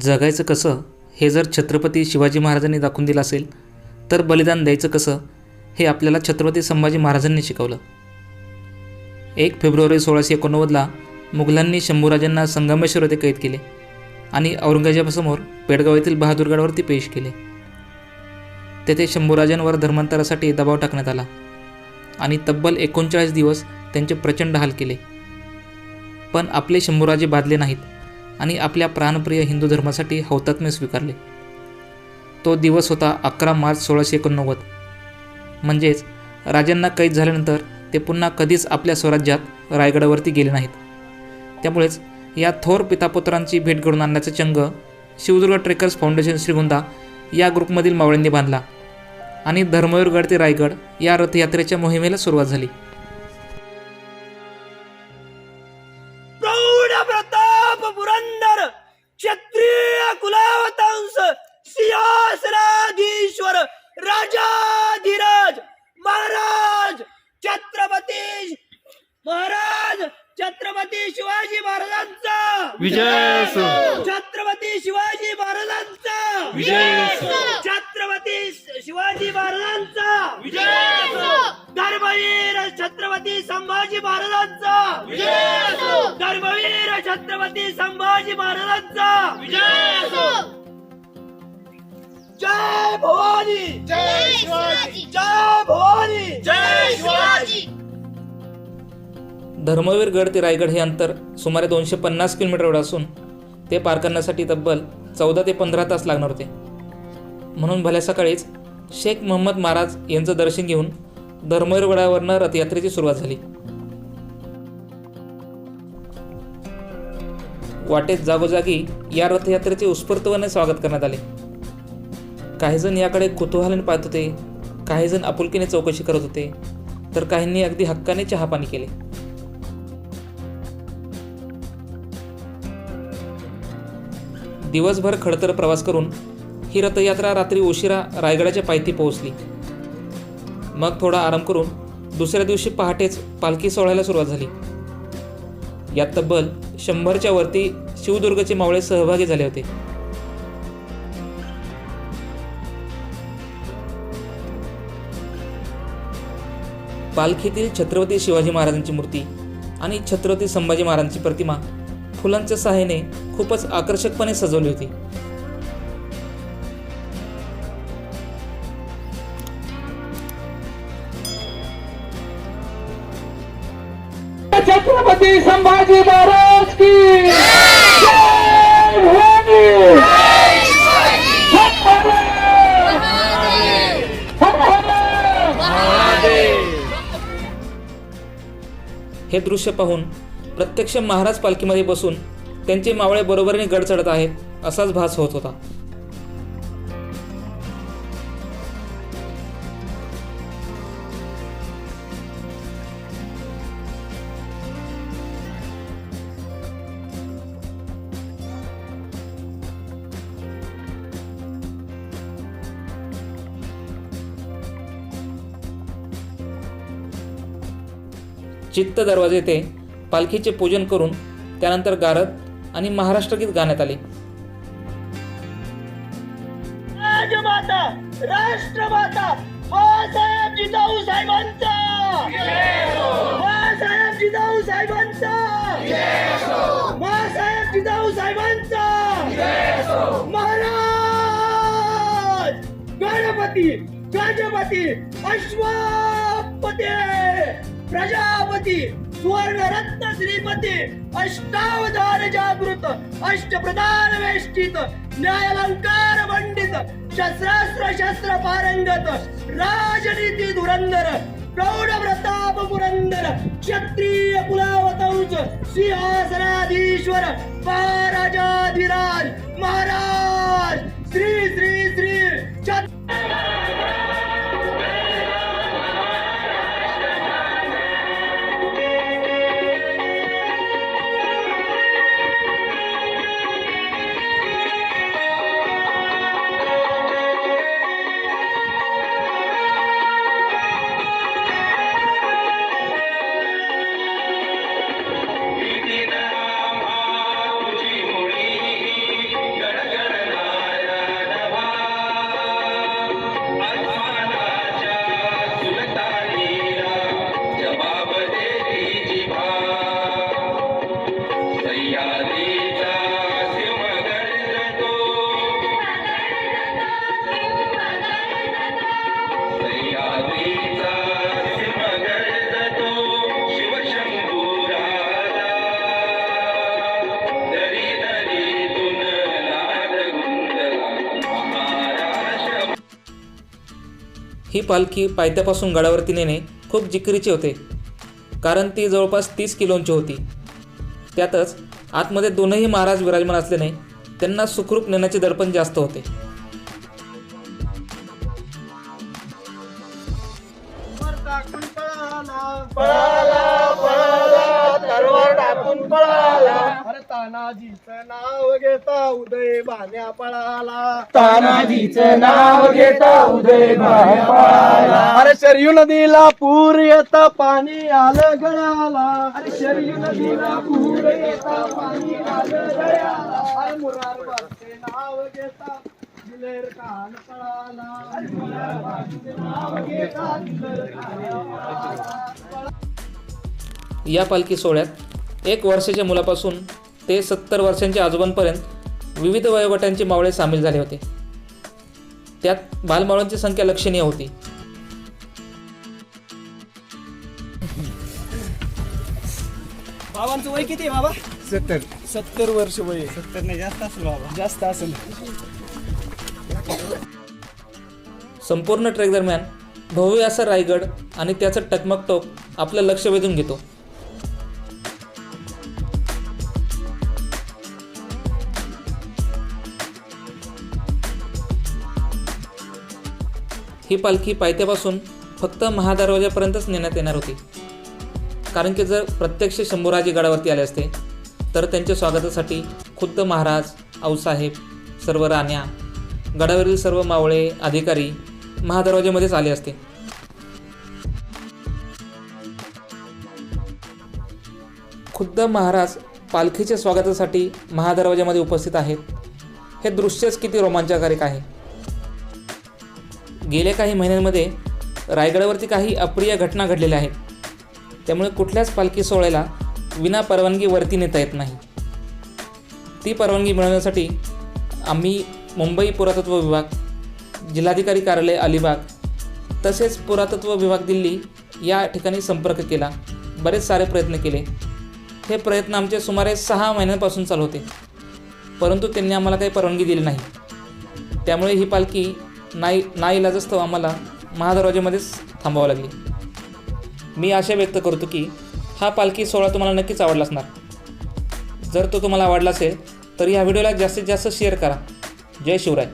जगायचं कसं हे जर छत्रपती शिवाजी महाराजांनी दाखवून दिलं असेल तर बलिदान द्यायचं कसं हे आपल्याला छत्रपती संभाजी महाराजांनी शिकवलं. एक फेब्रुवारी सोळाशे एकोणनव्वदला मुघलांनी शंभूराजांना संगमेश्वर येथे कैद केले आणि औरंगजेबासमोर पेडगाव येथील बहादूरगडावरती पेश केले. तेथे शंभूराजांवर धर्मांतरासाठी दबाव टाकण्यात आला आणि तब्बल एकोणचाळीस दिवस त्यांचे प्रचंड हाल केले. पण आपले शंभूराजे बाधले नाहीत. आणि आपल्या प्राणप्रिय हिंदू धर्मासाठी हौतात्म्य स्वीकारले. तो दिवस होता अकरा मार्च सोळाशे एकोणनव्वद. म्हणजेच राजांना कैद झाल्यानंतर ते पुन्हा कधीच आपल्या स्वराज्यात रायगडावरती गेले नाहीत. त्यामुळेच या थोर पितापुत्रांची भेट घडून आणण्याचा चंग शिवदुर्ग ट्रेकर्स फाउंडेशन श्रीगोंदा या ग्रुपमधील मावळ्यांनी बांधला आणि धर्मवीरगड ते रायगड या रथयात्रेच्या मोहिमेला सुरुवात झाली. सिंहासनाधीश्वर राजाधिराज महाराज छत्रपती महाराज छत्रपती शिवाजी महाराजांचा विजय. छत्रपती शिवाजी महाराजांचा विजय. छत्रपती शिवाजी महाराजांचा धर्मवीर छत्रपती संभाजी महाराजांचा धर्मवीर छत्रपती संभाजी महाराजांचा जय भवानी। जय शिवाजी। जय भवानी। जय शिवाजी। धर्मवीर गड ते रायगड हे अंतर सुमारे दोनशे पन्नास किलोमीटर एवढं असून ते पार करण्यासाठी तब्बल चौदा ते पंधरा तास लागणार होते. म्हणून भल्या सकाळीच शेख मोहम्मद महाराज यांचं दर्शन घेऊन धर्मवीर गडावरनं रथयात्रेची सुरुवात झाली. वाटेत जागोजागी या रथयात्रेचे उत्स्फूर्तपणे स्वागत करण्यात आले. काहीजण याकडे कुतूहलाने पाहत होते. काहीजण आपुलकीने चौकशी करत होते. तर काहींनी अगदी हक्काने चहापाणी केले. दिवसभर खडतर प्रवास करून ही रथयात्रा रात्री उशिरा रायगडाच्या पायथी पोहोचली. मग थोडा आराम करून दुसऱ्या दिवशी पहाटेच पालखी सोहळ्याला सुरुवात झाली. यात तब्बल शंभरच्या वरती शिवदुर्गचे मावळे सहभागी झाले होते. पालखीतील छत्रपती शिवाजी महाराजांची मूर्ती आणि छत्रपती संभाजी महाराजांची प्रतिमा फुलांच्या सहाय्याने खूपच आकर्षकपणे सजवली होती. छत्रपती संभाजी महाराज की! हे दृश्य पाहून प्रत्यक्ष महाराज पालखीमध्ये बसून त्यांचे मावळे बरोबरीने गड चढत आहेत असाच भास होत होता. चित्त दरवाजे येथे पालखीचे पूजन करून त्यानंतर गारद आणि महाराष्ट्रगीत गाण्यात आले. राजमाता राष्ट्रमाता बाळासाहेब जिजाऊ साहेबांचा! बाळासाहेब जिजाऊ साहेबांचा! बाळासाहेब जिजाऊ साहेबांचा! महाराज! गणपती गजपती अश्वपती! प्रजापती सुवर्ण रत्न श्रीपती अष्टावधान जागृत अष्टप्रधान वेष्टित न्यायालंकार पंडित शस्त्रास्त्र शस्त्र पारंगत राजनीती धुरंधर प्रौढ प्रताप पुरंदर क्षत्रिय कुलावतंस सिंहासनाधीश्वर महाराजाधिराज महाराज श्री श्री ही पालखी पायथ्यापासून गडावरती नेणे खूप जिकिरीचे होते. कारण ती जवळपास तीस किलोंची होती. त्यातच आतमध्ये दोनही महाराज विराजमान असल्याने त्यांना सुखरूप नेण्याचे दडपण जास्त होते. अरे तानाजीचं नाव घेता उदय भाण्या पळाला. तानाजीचं नाव घेता उदय पळाला. अरे शरयू नदीला पूर येता पाणी आलं गळ्याला अरे शरयू नदीला पूर येता पाणी आलं गळ्याला अरे नाव घेता दिलेर कान पळाला. अरे मुरारबादचे नाव घेता दिलेर कान पळाला. या पालखी सोहळ्यात एक वर्षाच्या मुलापासून ते सत्तर वर्षांच्या आजोबांपर्यंत विविध वयोगटांचे मावळे सामील झाले होते. त्यात बालमावळांची संख्या लक्षणीय होती. बाबांचं वय किती आहे बाबा? सत्तर. सत्तर वर्ष वय सत्तर नाही जास्त असेल बाबा. जास्त असेल. संपूर्ण ट्रेक दरम्यान भव्य असा रायगड आणि त्याचं टकमक टोक आपलं लक्ष वेधून घेतो. ही पालखी पायथ्यापासून फक्त महादरवाजापर्यंतच नेण्यात येणार होती. कारण की जर प्रत्यक्ष शंभूराजे गडावरती आले असते तर त्यांच्या स्वागतासाठी खुद्द महाराज आऊसाहेब सर्व राण्या गडावरील सर्व मावळे अधिकारी महादरवाज्यामध्येच आले असते. खुद्द महाराज पालखीच्या स्वागतासाठी महादरवाज्यामध्ये उपस्थित आहेत. हे दृश्यच किती रोमांचकारक आहे. गेल्या काही महिन्यांमध्ये रायगडावरती काही अप्रिय घटना घडलेल्या आहेत. त्यामुळे कुठल्याच पालखी सोहळ्याला विना परवानगी वरती नेता येत नाही. ती परवानगी मिळवण्यासाठी आम्ही मुंबई पुरातत्व विभाग जिल्हाधिकारी कार्यालय अलिबाग तसेच पुरातत्व विभाग दिल्ली या ठिकाणी संपर्क केला. बरेच सारे प्रयत्न केले. हे प्रयत्न आमचे सुमारे सहा महिन्यांपासून चालू होते. परंतु त्यांनी आम्हाला काही परवानगी दिली नाही. त्यामुळे ही पालखी नाही नाईलाजस्तव आम्हाला महादरवाजेमध्येच थांबावं लागली. मी आशा व्यक्त करतो की हा पालखी सोहळा तुम्हाला नक्कीच आवडला असणार. जर तो तुम्हाला आवडला असेल तर या व्हिडिओला जास्तीत जास्त शेअर करा. जय शिवराय.